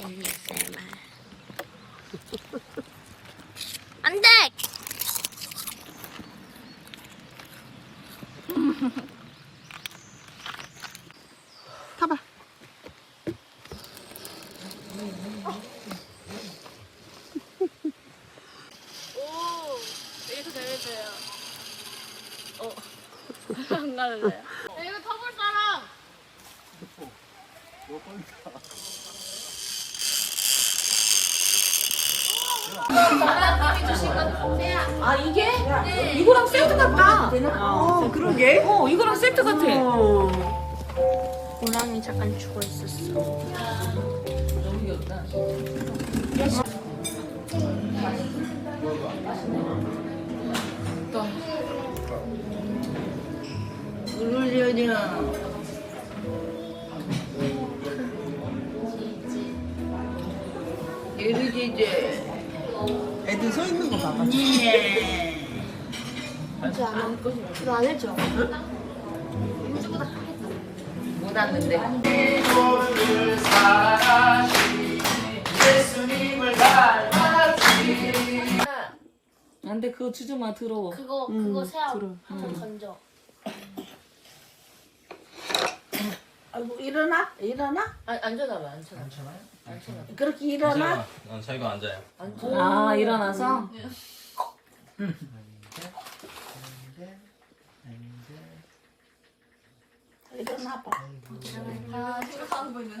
ASMR. 안 돼! 타봐. 오, 이거 재밌어요. 어, 안 가는데요? 이거 타볼 사람! 아 이게? 이거랑 세트 같다. 어, 그러게. 어 이거랑 세트 같아. 어. 고랑이 잠깐 죽어 있었어. 누르려냐. 이르지제. 애들 서 있는 거 봐봐. 예. 안 해줘. 못 왔는데. 안돼 그거 주지 마 더러워. 그거, 음, 그거. 들어. 한번 던져. 아이고 일어나? 일어나? 아, 앉아놔봐 앉아놔. 그렇게 일어나? 어, 자기가 앉아요. 아 일어나서. 일어나 봐.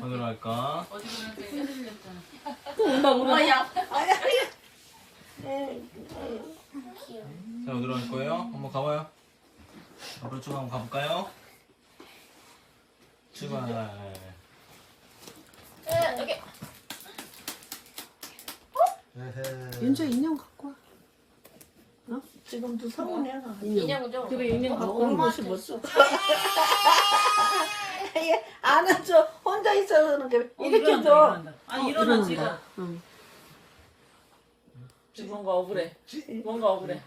어디로 갈까? 또 온다 울어. 자, 어디로 갈 거예요? 한번 가봐요. 앞으로 쭉 한번 가볼까요? 출발. 윤주 인형 갖고 와. 지금도 서운해. 인형죠? 그래 인형 갖고 온 것이 멋져. 안아줘. 혼자 있어서 그런 게 이렇게 줘. 아 일어나지. 일어난다. 응. 뭔가 억울해. 뭔가 억울해.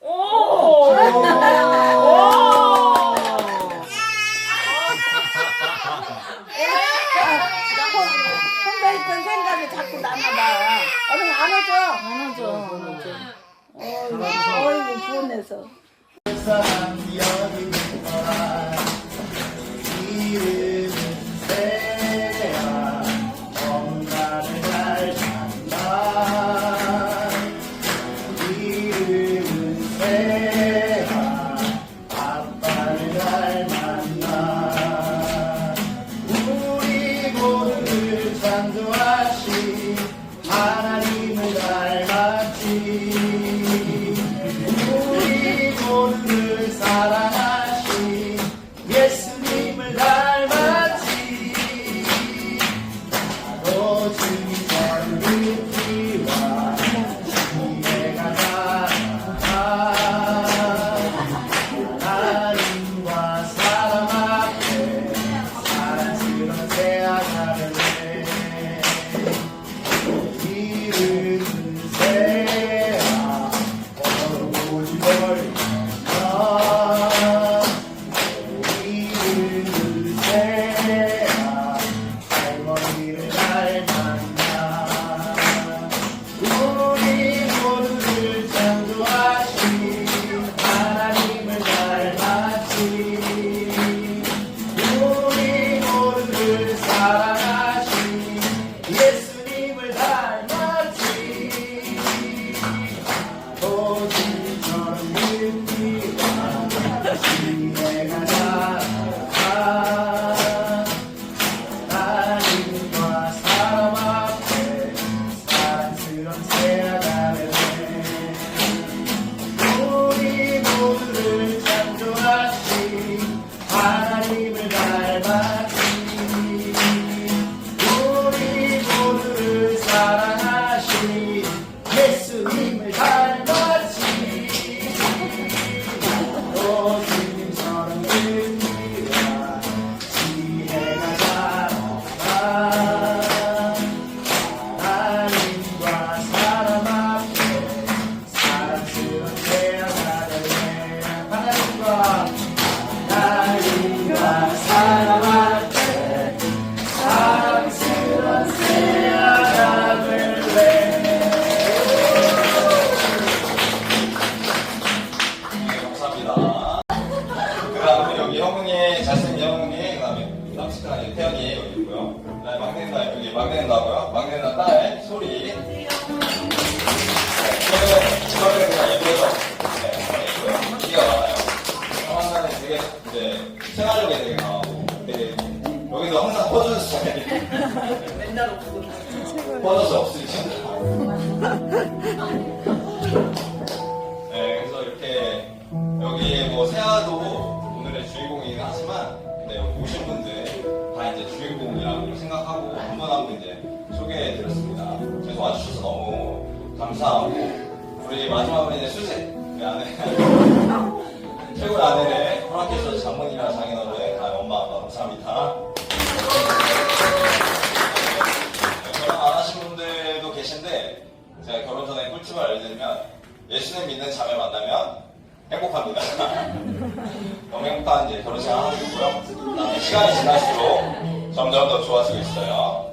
오. 혼 자 있던 생각이 자꾸 나나 봐. 얼른 안아줘. 안아줘 안아줘. 어이구, 어이구 부원해서. 맨날 없고. 퍼져서 없으시죠. 네, 그래서 이렇게 여기 뭐 세아도 오늘의 주인공이긴 하지만 네, 여기 오신 분들 다 이제 주인공이라고 생각하고 한분한분 이제 소개해 드렸습니다. 그래서 와주셔서 너무 감사하고 우리 마지막으로 이제 수세 우리 아내 최고의 아내를 허락해 주셔서 장모님이랑 장인어른 다 엄마 아빠 감사합니다. 제가 결혼 전에 꿀팁을 알려드리면 예수님 믿는 자매 만나면 행복합니다. 너무 행복한 이제 결혼식 하나 있고요. 시간이 지날수록 점점 더 좋아지고 있어요.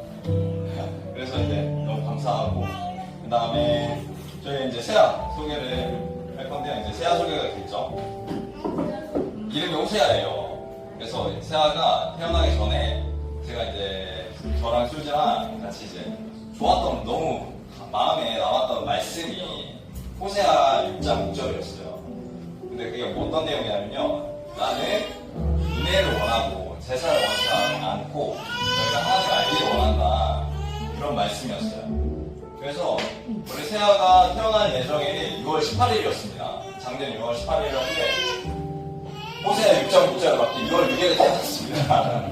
그래서 이제 너무 감사하고 그 다음에 저희 이제 세아 소개를 할 건데요. 이제 세아 소개가 됐죠. 이름이 호세아예요. 그래서 세아가 태어나기 전에 제가 이제 저랑 술지랑 같이 이제 좋았던 너무 마음에 남았던 말씀이 호세아 6장 6절이었어요. 근데 그게 어떤 내용이냐면요. 나는 은혜를 원하고 제사를 원하지 않고 너희가 하나님을 알기를 원한다. 이런 말씀이었어요. 그래서 우리 세아가 태어날 예정일이 6월 18일이었습니다. 작년 6월 18일이었는데 호세 6.6절에 맞게 6월 6일에 태어났습니다.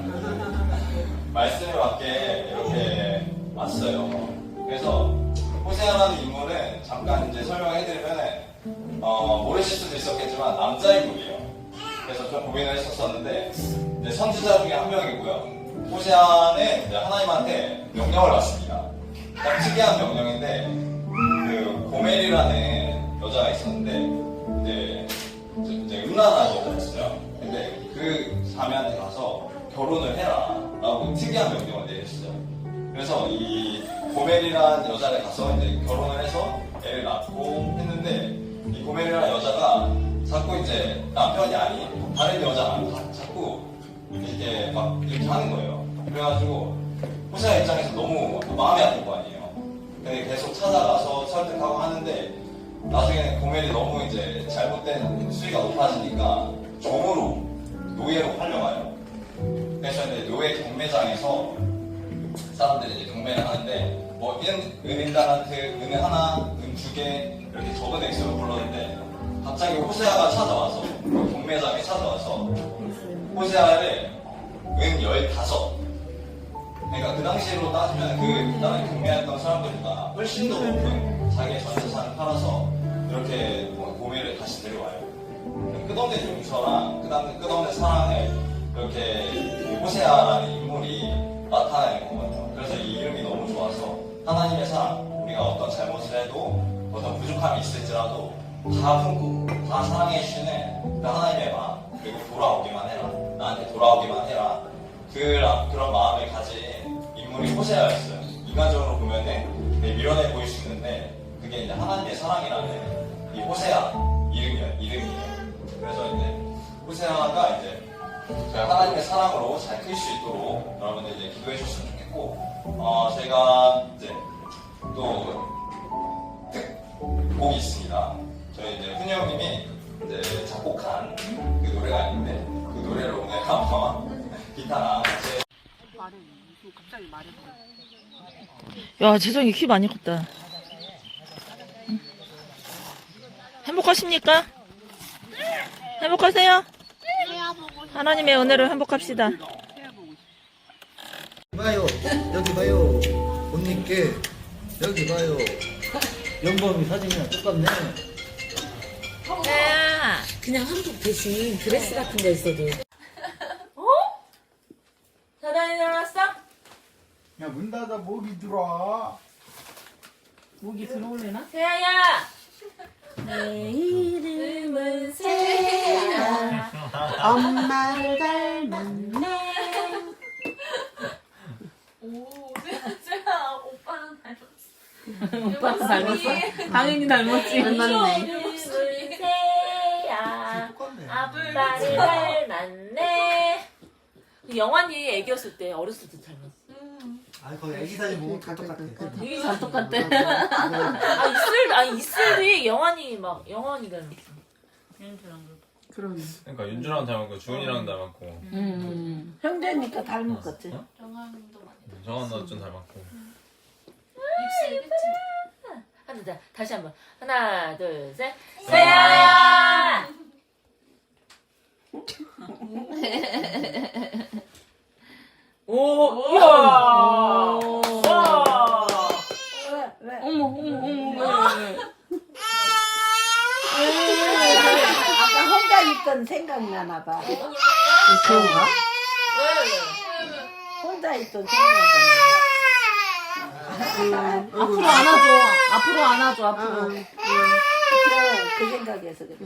말씀에 맞게 이렇게 왔어요. 그래서 호세아라는 인물은 잠깐 이제 설명해드리면은 어, 모르실 수도 있었겠지만 남자 인물이에요. 그래서 좀 고민을 했었었는데 이제 선지자 중에 한 명이고요. 호세아는 하나님한테 명령을 받습니다. 참 특이한 명령인데 그 고멜이라는 여자가 있었는데 이제 이제 여자였어요. 근데 그 자매한테 가서 결혼을 해라라고 특이한 명령을 내렸어요. 그래서 이 고멜이라는 여자를 가서 이제 결혼을 해서 애를 낳고 했는데 이 고멜이라는 여자가 자꾸 이제 남편이 아닌 다른 여자랑 자- 자꾸 이렇게 막 이렇게 하는 거예요. 그래가지고 호세아 입장에서 너무 마음이 아플 거 아니에요. 근데 계속 찾아가서 설득하고 하는데 나중에는 고멜이 너무 이제 잘못된 수위가 높아지니까 종으로 노예로 팔려가요. 그래서 이제 노예 경매장에서 사람들이 이제 경매를 하는데 뭐 은, 은인당한테 은 하나, 은 두 개 이렇게 적은 액수를 불렀는데 갑자기 호세아가 찾아와서 그 경매장에 찾아와서 호세아를 은 열다섯 그러니까 그 당시로 따지면 그 다른 경매했던 사람들보다 훨씬 더 높은 자기의 전 재산을 팔아서 이렇게 뭐 고매를 다시 데려와요. 그 끝없는 용서랑 그 다음 끝없는 사랑을 이렇게 그 호세아라는 인물이 나타내는 거거든요. 그래서 이 이름이 너무 좋아서 하나님의 사랑, 우리가 어떤 잘못을 해도 어떤 부족함이 있을지라도 다 품고 다 사랑해 주시는 그 하나님의 마음 그리고 돌아오기만 해라 나한테 돌아오기만 해라 그, 그런 마음을 가진 인물이 호세아였어요. 인간적으로 보면은 되게 미련해 보일 수 있는데 그게 이제 하나님의 사랑이라는 이 호세아 이름이에요. 이름이에요. 그래서 이제 호세아가 이제 하나님의 사랑으로 잘 클 수 있도록 여러분들 이제 기도해 주셨으면 좋겠고 어, 제가 이제 또 특곡이 있습니다. 저희 이제 훈이 형님이 이제 작곡한 그 노래가 있는데 그 노래를 오늘 한번 기타랑 같이 야, 재정이 키 많이 컸다. 행복하십니까? 행복하세요? 하나님의 은혜로 행복합시다. 여기 봐요. 언니께 여기 봐요. 영범이 사진이랑 똑같네. 야, 그냥 한복 대신 드레스 같은 거 있어도. 사단이 나왔어? 야, 문 닫아 모기 들어와. 목이 들어올래나? 세아야. 내 이름은 세아야. 엄마를 닮았네. 오, 세아 오빠는 닮았어. 오빠도 닮았어? 당연히 닮았지. 이름은 세아. 똑같네. 아빠를 닮았네. 영환이 애기였을 때, 어렸을 때 닮았어. 아, 거기 애기 사진 보고 다 똑같아. 되게 잘 똑같대. 아 이슬 아 이슬이 영환이 막 영환이 닮았어. 윤주랑 그러네. 그러니까 윤주랑 닮았고 주은이랑 닮았고 음. 형제니까 닮았겠지. 정한 너좀 닮았고 입술 그치? 하나 자 다시 한번 하나 둘 셋. 세야. 오, 우와. 와. 왜? 왜? 어머 어머 어머. 아까 혼자 있던 생각나나 봐. 그런가? 왜? 있던 생각나나. 앞으로 안아줘. 앞으로 안아줘. 앞으로. 그, 그 생각에서 그래.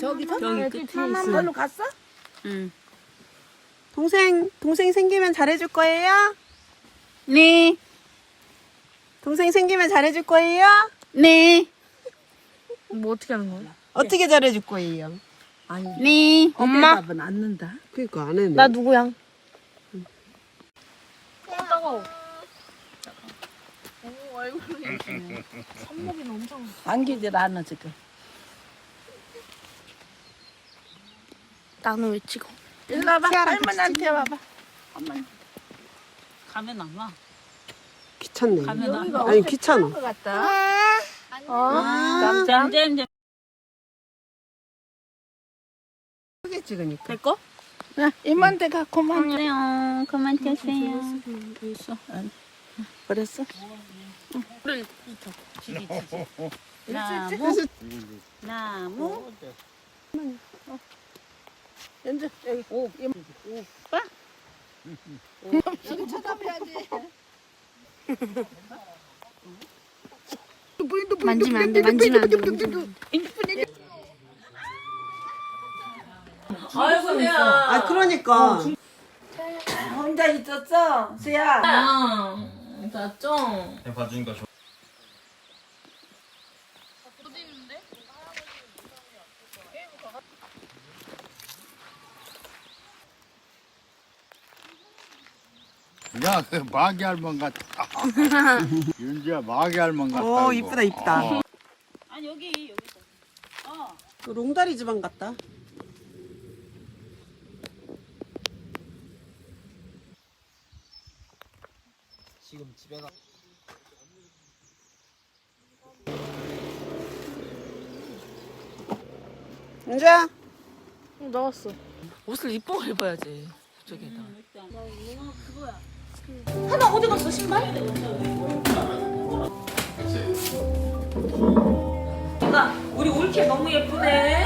저기서 저기 끝에 있어. 걸로 갔어? 동생, 동생 생기면 잘해줄 거예요? 네. 동생 생기면 잘해줄 거예요? 네. 뭐 어떻게 하는 거야? 어떻게 잘해줄 거예요? 네. 엄마. 밥은 안 넣는다. 그니까 안 했네. 나 누구야? 안기질 않아 지금. 나는 왜 찍어? 일로 와봐. 할머니한테 와봐. 가면 안 와. 귀찮네. 가면 안 여기가 아니? 귀찮아. 같다. 아, 이제 이제 찍으니까. 될 거? 야, 이모한테 가 그만. 그래요. 그만 켜세요. 있어. 그랬어? 나무. 나무. 연주 여기 오 오빠. 지금 쳐다봐야지. 만지면 안 돼, 만지면 안 돼, 안 돼. 아이고 내야. 아, 그러니까. 혼자 있었어, 수야. 아, 맞죠? 그냥 봐주니까 좋아 야, 그 마귀 할멈 같다. 윤지야, 마귀 할멈 같다. 오, 이거. 이쁘다, 이쁘다. 어. 아 여기 여기. 그 롱다리 지방 같다. 지금 집에 가 은주야. 나왔어. 옷을 이쁘게 입어야지. 저기다. 하나 어디 갔어 신발? 나 우리 올케 너무 예쁘네.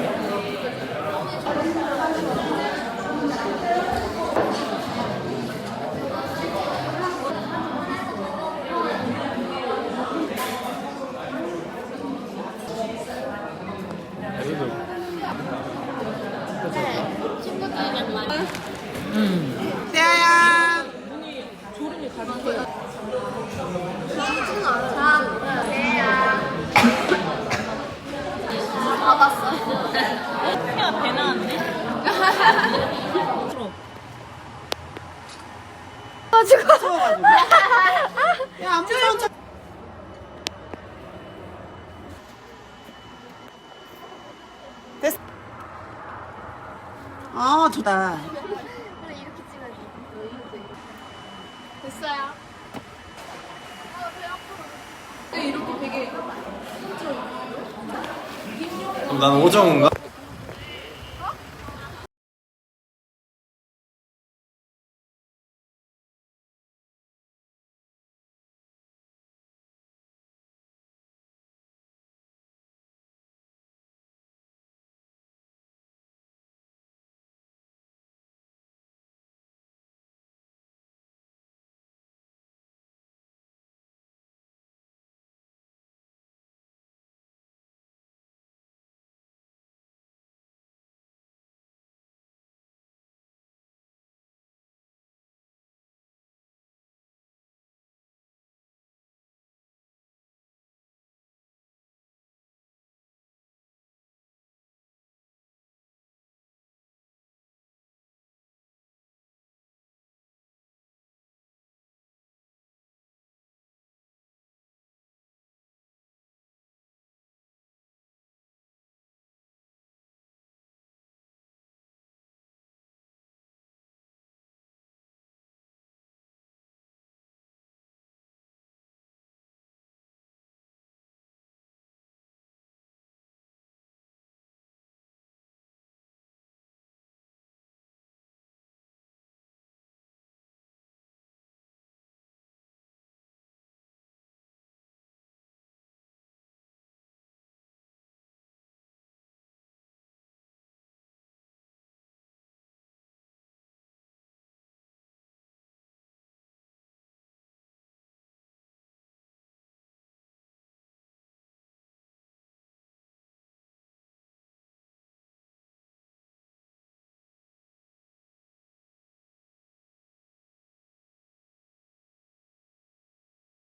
세아야. 야, 배 나왔네. 추워가지고. 야, 안 무서운 척. 됐어. 아, 좋다. 됐어요. 그럼 난 오정우인가?